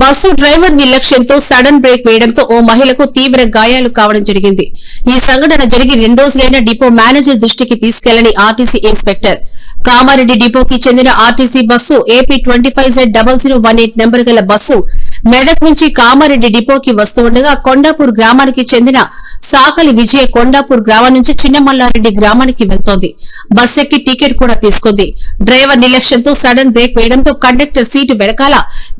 Bus driver నిర్లక్ష్యంతో sudden brake వేయడంతో ఓ మహిళకు తీవ్ర గాయాలు కావడం జరిగింది. ఈ సంఘటన జరిగి రెండు రోజులైన డిపో మేనేజర్ దృష్టికి తీసుకెళ్ళని ఆర్టీసీ ఇన్స్పెక్టర్. కామారెడ్డి డిపోకి చెందిన RTC bus AP twenty five Z double zero one eight number గల బస్సు మెదక్ నుంచి కామారెడ్డి డిపోకి వస్తూ ఉండగా కొండాపూర్ గ్రామానికి చెందిన సాకలి విజయ కొండాపూర్ గ్రామం నుంచి చిన్నమల్లారెడ్డి గ్రామానికి వెళ్తోంది. బస్సు ఎక్కి టికెట్ కూడా తీసుకుంది. డ్రైవర్ నిర్లక్ష్యంతో సడన్ బ్రేక్ వేయడంతో కండక్టర్ సీటు వెనకాల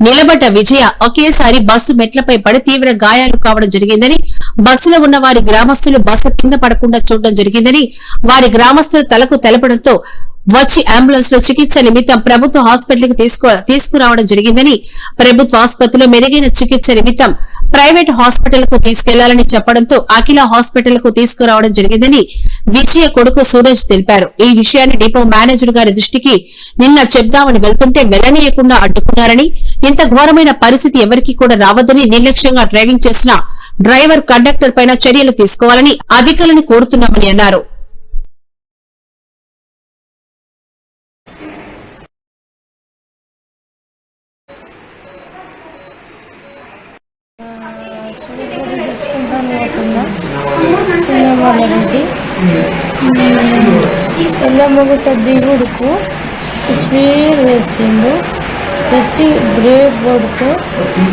నిలబడ్డ విజయ ఒకేసారి బస్సు మెట్లపై పడి తీవ్ర గాయాలు కావడం జరిగిందని బస్సులో ఉన్న వారి గ్రామస్తులు బస్సు కింద పడకుండా చూడడం జరిగిందని వారి గ్రామస్తులు తలకు తెలపడంతో వచ్చి అంబులెన్స్లో చికిత్స నిమిత్తం ప్రభుత్వ హాస్పిటల్కి తీసుకురావడం జరిగిందని ప్రభుత్వ ఆసుపత్రిలో మెరుగైన చికిత్స నిమిత్తం ప్రైవేట్ హాస్పిటల్కు తీసుకెళ్ళాలని చెప్పడంతో అఖిల హాస్పిటల్కు తీసుకురావడం జరిగిందని విజయ కొడుకు సూరజ్ తెలిపారు. ఈ విషయాన్ని డిపో మేనేజర్ గారి దృష్టికి నిన్న చెప్దామని వెళ్తుంటే వెళ్ళనీయకుండా అడ్డుకున్నారని ఇంత ఘోరమైన పరిస్థితి ఎవరికీ కూడా రావద్దని నిర్లక్ష్యంగా డ్రైవింగ్ చేసిన డ్రైవర్ కండక్టర్ పైన చర్యలు తీసుకోవాలని అధికారులను కోరుతున్నామని అన్నారు. సూపర్ తెచ్చుకుంటాను పోతున్నా చిన్నవాళ్ళరెడ్డి ఎల్లమ్మగుట్ట స్పీడ్ తెచ్చిండు తెచ్చి బ్రేక్ కొడుతూ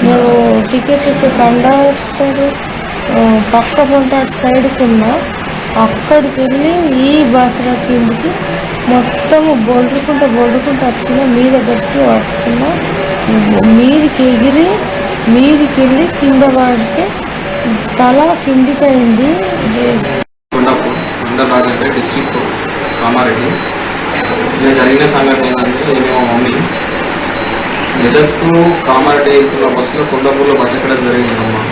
నువ్వు టికెట్ ఇచ్చే కండక్టర్ పక్క పంట అటు సైడ్కి ఉన్నా అక్కడికి వెళ్ళి ఈ బాసరా కిందికి మొత్తము బొల్లుకుంటూ బొల్లుకుంటూ వచ్చిన మీద గట్టి పట్టుకున్నా మీదకి ఎగిరి మీదికెళ్ళి కింద పడితే తల కిందికి అయింది కొండాపూర్ మండల్ రాజంపేట డిస్ట్రిక్ట్ కామారెడ్డి. ఇలా జరిగిన సంఘటన ఏంటంటే మేము మమ్మీ మెదక్కు కామారెడ్డి వెళ్తున్న బస్సులో కొండాపూర్లో బస్సు ఎక్కడ జరిగిందమ్మా.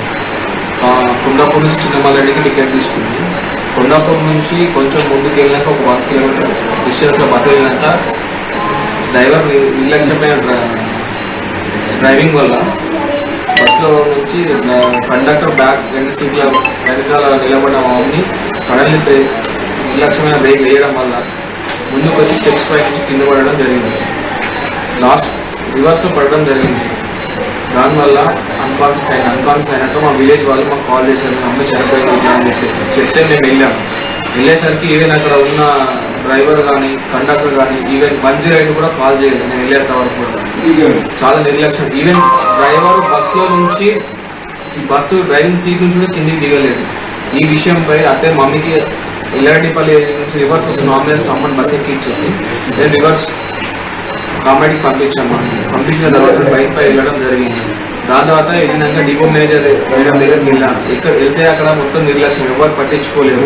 కా- కొండాపూర్ నుంచి చిన్నమల్లెడ్డికి టికెట్ తీసుకుంది. కొండాపూర్ నుంచి కొంచెం ముందుకు వెళ్ళాక ఒక వన్ కిలోమీటర్ డిస్టెన్స్లో బస్సు వెళ్ళినాక డ్రైవర్ నిర్లక్ష్యమైన డ్రైవింగ్ వల్ల బస్సులో నుంచి కండక్టర్ బ్యాక్ రెండు సీట్ల వెనకాల నిలబడిన అవన్నీ సడన్లీ బ్రేక్ నిర్లక్ష్యమైన బ్రేక్ వేయడం వల్ల ముందుకు వచ్చి స్టెప్స్ పై నుంచి కింద పడడం జరిగింది. లాస్ట్ రివర్స్లో పడడం జరిగింది. దానివల్ల అన్కాన్షియస్ అయిన అన్కాన్షియస్ అయినాక మా విలేజ్ వాళ్ళు మాకు కాల్ చేశారు. మా అమ్మ చనిపోయింది అని చెప్పేసి. చెప్తే మేము వెళ్ళాము వెళ్ళేసరికి ఈవెన్ అక్కడ ఉన్న డ్రైవర్ కానీ కండక్టర్ కానీ ఈవెన్ వన్ జీరో ఎయిట్ కూడా కాల్ చేయలేదు. నేను వెళ్ళే తర్వాత కూడా. చాలా నిర్లక్ష్యం. ఈవెన్ డ్రైవర్ బస్సులో నుంచి బస్సు డ్రైవింగ్ సీట్ నుంచి కూడా కిందికి దిగలేదు. ఈ విషయంపై అంటే మమ్మీకి ఎల్లారెడ్డిపల్లి నుంచి రివర్స్ వస్తుంది నామినేస్ అమ్మని బస్ ఎక్కి ఇచ్చేసి నేను రివర్స్ కామెడీకి పంపించాము పంపించిన తర్వాత బైక్ పై వెళ్ళడం జరిగింది. దాని తర్వాత వెళ్ళినాక డిపో మేనేజర్ మేడం దగ్గరికి వెళ్ళాను. ఇక్కడ వెళ్తే అక్కడ మొత్తం నిర్లక్ష్యం ఎవరు పట్టించుకోలేదు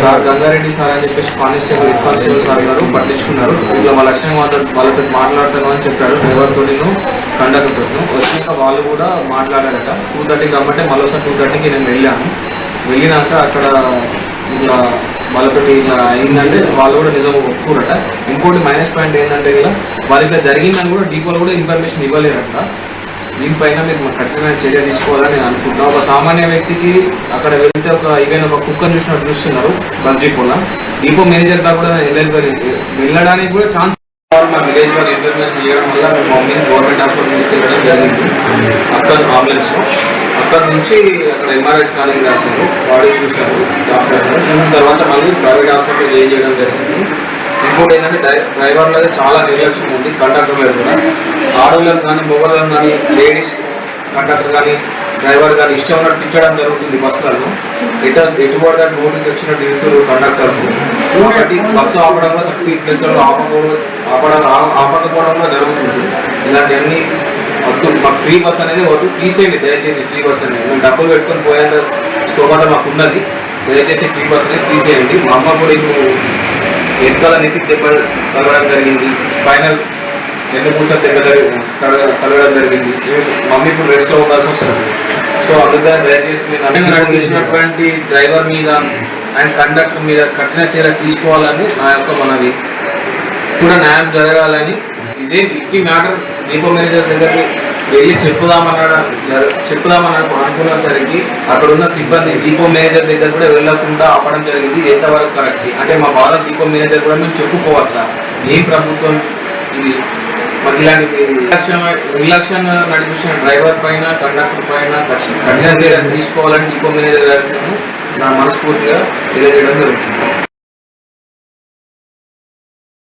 సార్ గంగారెడ్డి సార్ అని చెప్పేసి కానిస్టేబుల్ హెడ్ కానిస్టేబుల్ సార్ గారు పట్టించుకున్నారు. ఇట్లా వాళ్ళ లక్ష్యం వాళ్ళతో వాళ్ళతో మాట్లాడతాను అని చెప్పాడు డ్రైవర్తో నేను కండక్టర్తో వచ్చినాక వాళ్ళు కూడా మాట్లాడారట. టూ థర్టీకి రమ్మంటే మరోసారి టూ థర్టీకి నేను వెళ్ళాను. వెళ్ళినాక అక్కడ ఇట్లా వాళ్ళతోటి ఇలా అయిందంటే వాళ్ళు కూడా నిజం ఒప్పుకోరట ఇంకోటి మైనస్ పాయింట్ ఏంటంటే ఇలా వాళ్ళు ఇట్లా జరిగిందని కూడా డీపోలో కూడా ఇన్ఫర్మేషన్ ఇవ్వలేరట. దీనిపైన మీరు మాకు కఠినమైన చర్య తీసుకోవాలని నేను అనుకుంటున్నాను ఒక సామాన్య వ్యక్తికి అక్కడ వెళ్తే ఒక ఈవెన్ ఒక కుక్కను చూసినట్టు చూస్తున్నారు బస్ డిపోలో డిపో మేనేజర్గా కూడా వెళ్ళగలి వెళ్ళడానికి కూడా ఛాన్స్ మా విలేజ్ వాళ్ళు ఇన్ఫర్మేషన్ ఇవ్వడం వల్ల మేము మమ్మీని గవర్నమెంట్ హాస్పిటల్ తీసుకెళ్ళడం జరిగింది. అక్కడ అంబులెన్స్ అక్కడ నుంచి అక్కడ ఎంఆర్ఐ స్కానింగ్ రాశారు. బాడీ చూశారు. డాక్టర్ చూసిన తర్వాత మళ్ళీ ప్రైవేట్ హాస్పిటల్ ఏం చేయడం జరిగింది. ఇంకోటి ఏంటంటే డ్రై- అయితే చాలా నిర్లక్ష్యం ఉంది కండక్టర్లు కూడా. ఆడవాళ్ళని కానీ మొగలను కానీ లేడీస్ కండక్టర్ కానీ డ్రైవర్ కానీ ఇష్టం ఉన్నట్టు తిట్టడం జరుగుతుంది బస్సులలో. ఎటు ఎటుబడి నోటికి వచ్చినట్టు తిరుగుతారు కండక్టర్లు. కాబట్టి బస్సు ఆపడంలో కూడా స్పీడ్ ప్లేస్లలో ఆపకపోవడం ఆపడం ఆపకపోవడంలో ఆపకపోవడం కూడా జరుగుతుంది. ఇలాంటివన్నీ వద్దు. మాకు ఫ్రీ బస్ అనేది వద్దు. తీసేయండి దయచేసి ఫ్రీ బస్ అనేది. మేము డబ్బులు పెట్టుకొని పోయేంత స్తోమత మాకు ఉన్నది. దయచేసి ఫ్రీ బస్ అనేది తీసేయండి. మా అమ్మ కూడా ఇప్పుడు వెనకాల నెత్తికి దెబ్బ తగలడం జరిగింది. స్పైనల్ వెన్నుపూస దెబ్బ జరిగి తగల- తగలడం జరిగింది. మమ్మీ ఇప్పుడు రెస్ట్లో ఉండాల్సి వస్తుంది. సో అందుకని దయచేసి నేను నడిపించినటువంటి డ్రైవర్ మీద అండ్ కండక్టర్ మీద కఠిన చర్య తీసుకోవాలని నా యొక్క మనవి. కూడా న్యాయం జరగాలని ఇదే ఇట్టి మ్యాటర్ దీపో మేనేజర్ దగ్గరికి వెళ్ళి చెప్పుదామన్నాడు? చెప్పుదామన్నాడు అనుకునేసరికి అక్కడ ఉన్న సిబ్బంది డిపో మేనేజర్ దగ్గర కూడా వెళ్ళకుండా ఆపడం జరిగింది. ఎంతవరకు కరెక్ట్ అంటే మా బాధ డిపో మేనేజర్ కూడా మేము చెప్పుకోవట్లా. ఏం ప్రభుత్వం ఇది మాకు ఇలాంటి నిర్లక్ష్యం నిర్లక్ష్యంగా నడిపించిన డ్రైవర్ పైన కండక్టర్ పైన కఠిన చర్యలు తీసుకోవాలని డిపో మేనేజర్ గారికి నా మనస్ఫూర్తిగా తెలియజేయడం జరుగుతుంది.